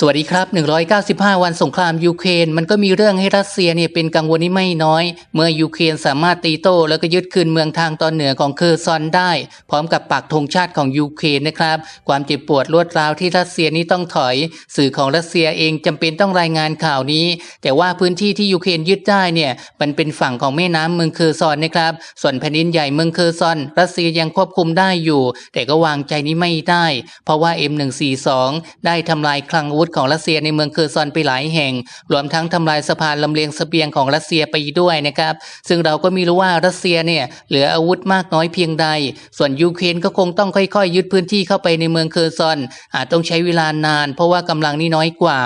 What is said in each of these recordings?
สวัสดีครับ 195 วันสงครามยูเครนมันก็มีเรื่องให้รัสเซียเนี่ยเป็นกังวลนี้ไม่น้อย เมื่อยูเครนสามารถตีโต้แล้วก็ยึดคืนเมืองทางตอนเหนือของเคอร์ซอนได้ พร้อมกับปักธงชาติของยูเครนนะครับ ความเจ็บปวดรวดร้าวที่รัสเซียนี้ต้องถอย สื่อของรัสเซียเองจำเป็นต้องรายงานข่าวนี้ แต่ว่าพื้นที่ที่ยูเครนยึดได้เนี่ยมันเป็นฝั่งของแม่น้ำเมืองเคอร์ซอนนะครับ ส่วนแผ่นดินใหญ่เมืองเคอร์ซอน รัสเซียยังควบคุมได้อยู่ แต่ก็วางใจนี้ไม่ได้ เพราะว่า M142 ได้ทำลายคลังอาวุธของรัสเซียในเมืองเคอร์ซอนไปหลายแห่ง รวมทั้งทำลายสะพานลำเลียงสเสบียงของรัสเซียไปด้วยนะครับ ซึ่งเราก็ไม่รู้ว่ารัสเซียเนี่ยเหลืออาวุธมากน้อยเพียงใด ส่วนยูเครนก็คงต้องค่อยๆ ยึดพื้นที่เข้าไปในเมืองเคอร์ซอน อาจต้องใช้เวลานาน เพราะว่ากำลังนี่น้อยกว่า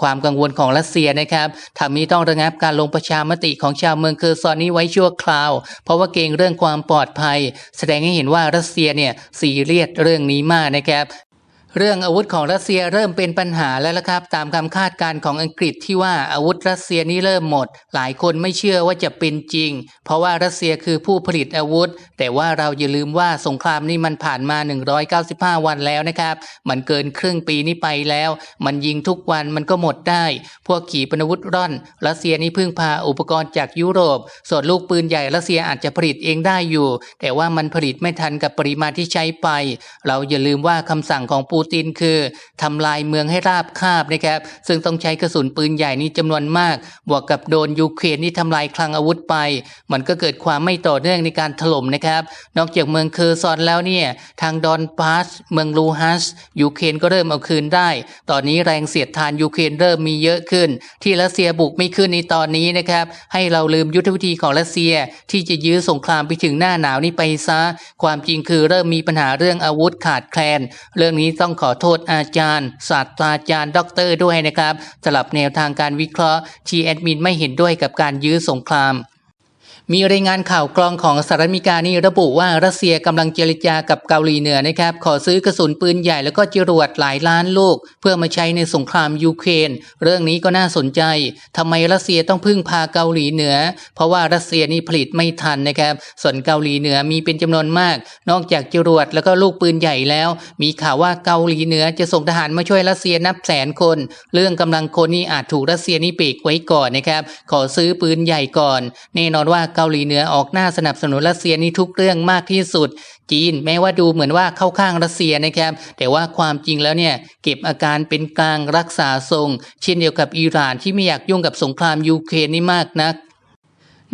ความกังวลของรัสเซียนะครับทำให้ต้องระงับการลงประชามติของชาวเมืองเคอร์ซอนนี้ไว้ชั่วคราว เพราะว่าเกรงเรื่องความปลอดภัย แสดงให้เห็นว่ารัสเซียเนี่ยซีเรียสเรื่องนี้มากนะครับ เรื่องอาวุธของรัสเซียเริ่มเป็นปัญหาแล้วละครับ ตามคำคาดการณ์ของอังกฤษที่ว่าอาวุธรัสเซียนี้เริ่มหมด หลายคนไม่เชื่อว่าจะเป็นจริง เพราะว่ารัสเซียคือผู้ผลิตอาวุธ แต่ว่าเราอย่าลืมว่าสงครามนี้มันผ่านมา 195 วันแล้วนะครับ มันเกินครึ่งปีนี้ไปแล้ว มันยิงทุกวันมันก็หมดได้ พวกขี่ปนาวุธร่อน รัสเซียนี่พึ่งพาอุปกรณ์จากยุโรป ส่วนลูกปืนใหญ่รัสเซียอาจจะผลิตเองได้อยู่ แต่ว่ามันผลิตไม่ทันกับปริมาณที่ใช้ไป เราอย่าลืมว่าคำสั่งของปูตินคือทำลายเมืองให้ราบคาบนะครับ ซึ่งต้องใช้กระสุนปืนใหญ่นี้จำนวนมาก บวกกับโดนยูเครนนี่ทำลายคลังอาวุธไป มันก็เกิดความไม่ต่อเนื่องในการถล่มนะครับ นอกจากเมืองเคอร์ซอนแล้วเนี่ยทางดอนปาสเมืองลูฮัสยูเครนก็เริ่มเอาคืนได้ ตอนนี้แรงเสียดทานยูเครนเริ่มมีเยอะขึ้น ที่รัสเซียบุกไม่ขึ้นในตอนนี้นะครับ ให้เราลืมยุทธวิธีของรัสเซียที่จะยื้อสงครามไปถึงหน้าหนาวนี่ไปซะ ความจริงคือเริ่มมีปัญหาเรื่องอาวุธขาดแคลน เรื่องนี้ต้องขอโทษอาจารย์ ศาสตราจารย์ด็อกเตอร์ด้วยนะครับสำหรับแนวทางการวิเคราะห์ที่แอดมินไม่เห็นด้วยกับการยื้อสงคราม มีรายงานข่าวกรองของสหรัฐอเมริกานี่ระบุว่ารัสเซียกำลังเจรจากับเกาหลีเหนือนะครับ ขอซื้อกระสุนปืนใหญ่แล้วก็จรวดหลายล้านลูก เพื่อมาใช้ในสงครามยูเครน เรื่องนี้ก็น่าสนใจทำไมรัสเซียต้องพึ่งพาเกาหลีเหนือ เพราะว่ารัสเซียนี่ผลิตไม่ทันนะครับ ส่วนเกาหลีเหนือมีเป็นจำนวนมาก นอกจากจรวดแล้วก็ลูกปืนใหญ่แล้ว มีข่าวว่าเกาหลีเหนือจะส่งทหารมาช่วยรัสเซียนับแสนคน เรื่องกำลังคนนี่อาจถูกรัสเซียนี่เบรกไว้ก่อนนะครับ ขอซื้อปืนใหญ่ก่อน แน่นอนว่าเกาหลีเหนือออกหน้าสนับสนุนรัสเซียนี่ทุกเรื่องมากที่สุด จีนแม้ว่าดูเหมือนว่าเข้าข้างรัสเซียนะครับแต่ว่าความจริงแล้วเนี่ยเก็บอาการเป็นกลางรักษาทรง เช่นเดียวกับอิหร่านที่ไม่อยากยุ่งกับสงครามยูเครนนี่มากนัก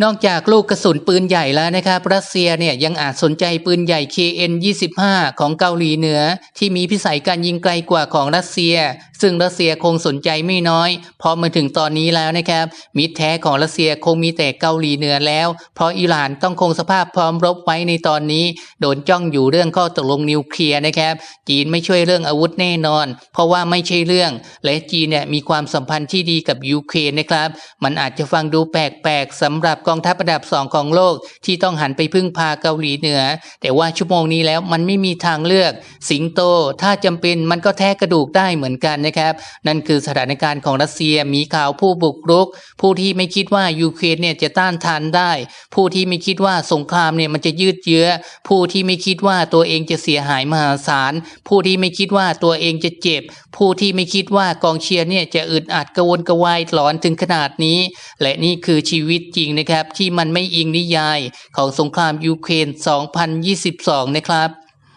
นอกจากลูกกระสุนปืนใหญ่แล้วนะครับ รัสเซียเนี่ยยังอาจสนใจปืนใหญ่ KN-25 ของเกาหลีเหนือ ที่มีพิสัยการยิงไกลกว่าของรัสเซียซึ่งรัสเซียคงสนใจไม่น้อยพอมาถึงตอนนี้แล้วนะครับ มิตรแท้ของรัสเซียคงมีแต่เกาหลีเหนือแล้ว เพราะอิหร่านต้องคงสภาพพร้อมรบไว้ในตอนนี้ โดนจ้องอยู่เรื่องข้อตกลงนิวเคลียร์นะครับ จีนไม่ช่วยเรื่องอาวุธแน่นอน เพราะว่าไม่ใช่เรื่อง และจีนเนี่ยมีความสัมพันธ์ที่ดีกับยูเครนนะครับ มันอาจจะฟังดูแปลกๆสำหรับกองทัพระดับสองของโลก ที่ต้องหันไปพึ่งพาเกาหลีเหนือ แต่ว่าชั่วโมงนี้แล้วมันไม่มีทางเลือก สิงโตถ้าจำเป็นมันก็แท้กระดูกได้เหมือนกันนะครับ นั่นคือสถานการณ์ของรัสเซียมีข่าวผู้บุกรุก ผู้ที่ไม่คิดว่ายูเครนเนี่ยจะต้านทานได้ ผู้ที่ไม่คิดว่าสงครามเนี่ยมันจะยืดเยื้อ ผู้ที่ไม่คิดว่าตัวเองจะเสียหายมหาศาล ผู้ที่ไม่คิดว่าตัวเองจะเจ็บ ผู้ที่ไม่คิดว่ากองเชียร์เนี่ยจะอึดอัดกระวนกระวายหลอนถึงขนาดนี้ และนี่คือชีวิตจริงนะครับที่มันไม่อิงนิยายของสงครามยูเครน 2022 นะครับ